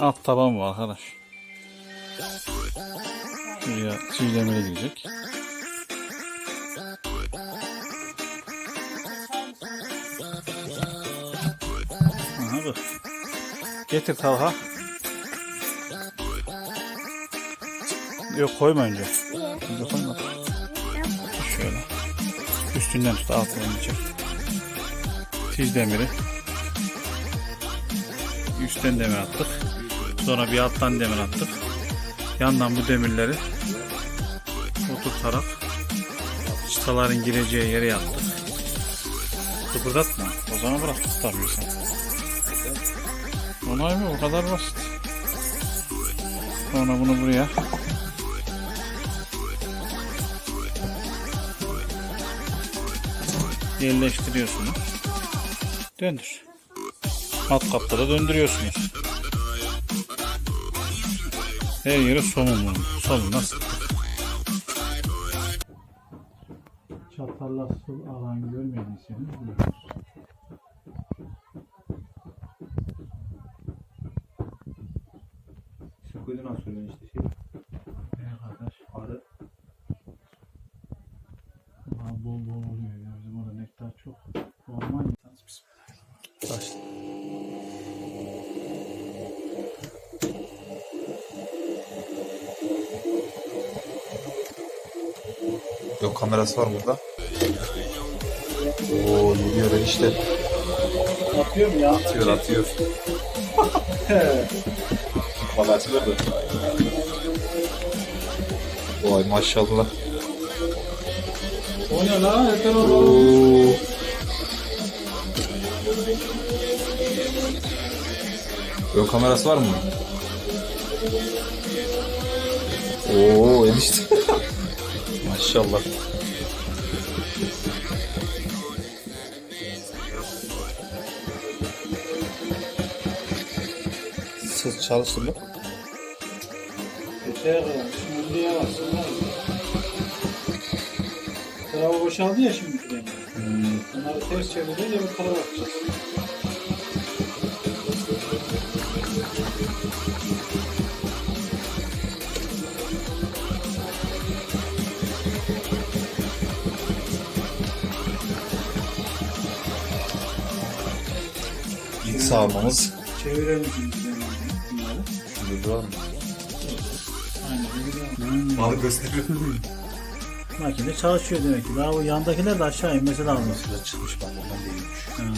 Alt taban var arkadaş. Buraya çiğlemeye girecek. Aha dur. Getir Talha. Yok koyma önce. Önce koyma. Şöyle. Üstünden tut altından çek. Tiz demiri. Üstten demir attık. Sonra bir alttan demir attık. Yandan bu demirleri oturtarak çıtaların gireceği yere yaptık. Kıpırdatma. O zaman bırak tutamıyorsan. Olay mı? O kadar basit. Sonra bunu buraya yerleştiriyorsunuz. Döndür. Alt katta da döndürüyorsunuz. Her yeri somun nasıl? Çatarla su alan görmediyseniz biliyorsunuz. Söküldü nasıl söylüyorsun işte şey. Ne kardeş? Arı. Ulan bol bol oluyor ya. Bizim orada nektar çok. Yok kamerası var burada. Oo ne diyor enişte. Atıyorum ya. Atıyor atıyor. Valla atılırdı. Vay maşallah. O ne lan? Yeter o. Oo. Yok kamerası var mı? Oo enişte. Maşallah. Siz çalıştın mı? Yeter o. Şimdi yavaş. Tarafı boşaldı ya şimdi. Hmm. Bunları ters çevirince bu tarafa bakacağız. İlk sağlamamız. Çevirelim şimdi bunları. Şurada durar mı? Aynen. çevirelim. Balık gösteriyor. Makine çalışıyor demek ki. Daha bu yandakiler de aşağı inmesi lazım. Şurada çıkmış bak ondan değilmiş. Hmm.